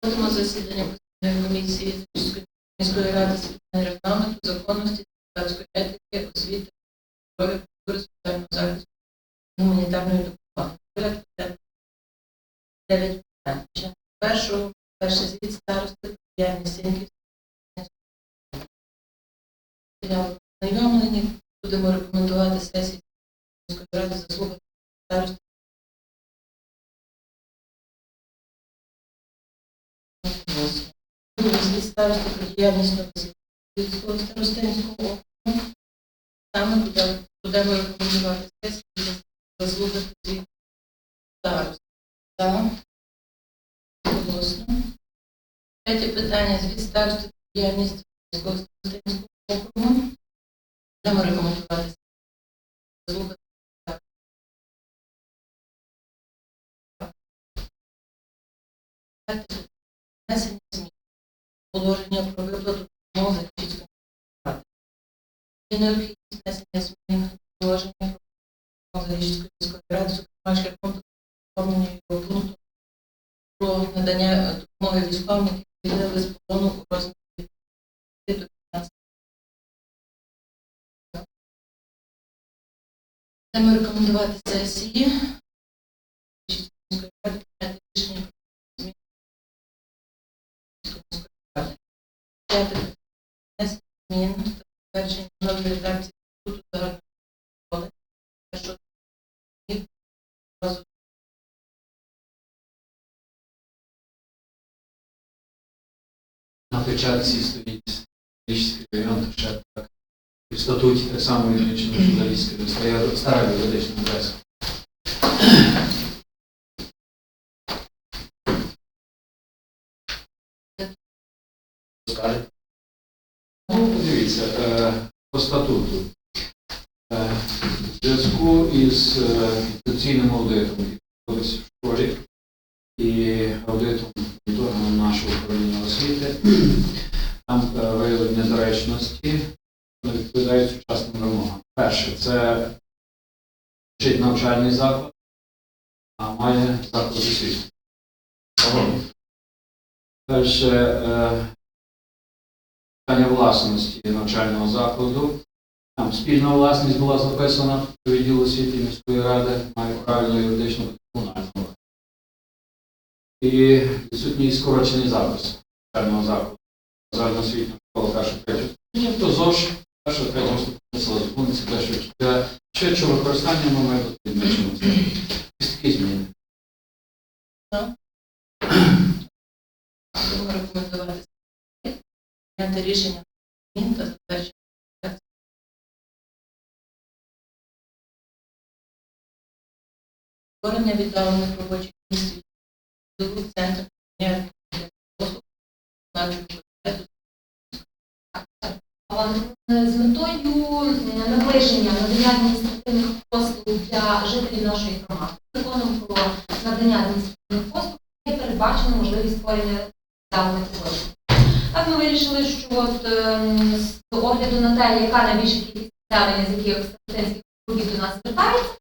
Проводимо засідання постійної комісії міської ради з питань регламенту, законності, депутатської етики, освіти, здоров'я, культури, соціального захисту, гуманітарної допомоги. Порядку. Дев'ять питань. Першого, перший звіт старости діяльність Сіньківської знайомлені. Будемо рекомендувати сесії міської ради заслухати старости. възраст ставащи постоянно с собственостенско окно, там подава, подава средства за възлуда при старост. Да, съгласно. Пете питание за вид старост постоянно с собственостенско окно, дава рекомендователни средства за възлуда при. Положення про виплату допомоги Львівської ради. Є необхідність внесення змін положення про Львівської міської ради, зокрема шляхом доповнення його пункту про надання допомоги військовим, які звільнили з полону у розмірі до 15 Будемо рекомендувати сесії змін та затвердження нової редакції статуту загальної школи. Що На печатці стоїть Річський район, ще так. І в статуті так само відмічено, що Залізький стара юридична адреса. Скажете? Подивіться, е, по статуту. Е, В зв'язку із е, інституційним аудитом, який в школі, і аудитом моніторингом нашого управління освіти, там виявлені недоречності, не відповідають сучасним вимогам. Перше, це вчить навчальний заклад, а має заклад освіти. Далі е, питання власності навчального закладу. Там спільна власність була записана у відділ освіти міської ради, має правильну юридичну комунальну. І відсутній скорочений запис навчального закладу. Загальноосвітня школа першого третього ступеня, то ЗОЖ першого третього ступеня села Зупиниться першого для швидшого використання воно має бути відмічено. Ось такі зміни. Будемо рекомендувати сесії прийняти рішення змін та затвердження. Створення віддалених робочих місць центру надання послуг З метою е, наближення надання адміністративних послуг для жителів нашої громади. Законом про надання адміністративних послуг є передбачена можливість створення даних послуг. Вирішили, що от, ем, з огляду на те, яка найбільша кількість населення, з яких старостинських округів до нас звертається,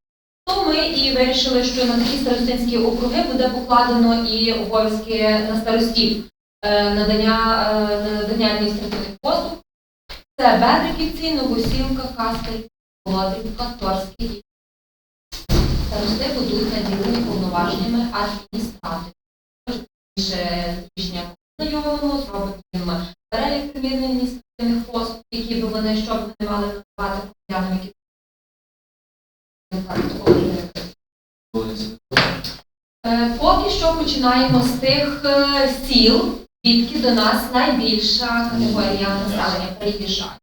то ми і вирішили, що на такі старостинські округи буде покладено і обов'язки на старостів е, надання, е, надання адміністративних послуг. Це Бедриківці, Новосілка, Кастель, Володрівка, Торський. Старости будуть наділені повноваженнями адміністраторів. Більше рішення знайомимо, їм перелік примірних адміністративних послуг, які би вони, що б вони мали надавати громадянам, які Поки що починаємо з тих е, сіл, звідки до нас найбільша категорія населення приїжджає.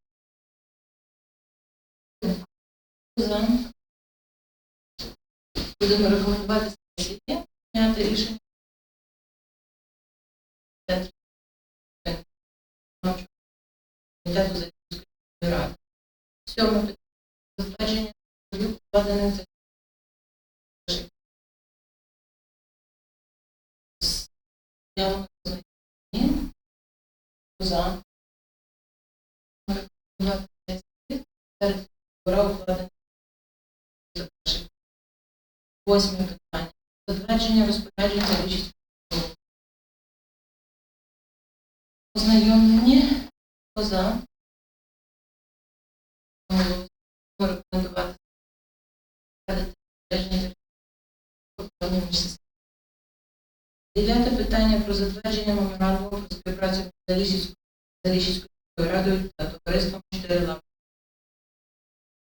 Будемо рекомендувати рішення. Комітету міської ради. Сьоме. Затвердження укладених за. За. Восьме питання. Затвердження розпорядження Львівської ознайомлені. Хто за? Рекомендувати. Дев'яте питання про затвердження меморандуму про співпрацю між Заліщицькою радою та товариством 4 лапи.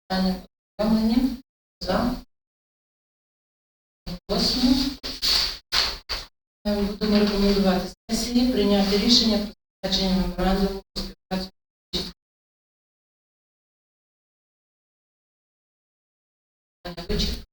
Питання ознайомлені. За. Е, Будемо рекомендувати сесії прийняти рішення про затвердження меморандуму про співпрацю. Питання вичерпані.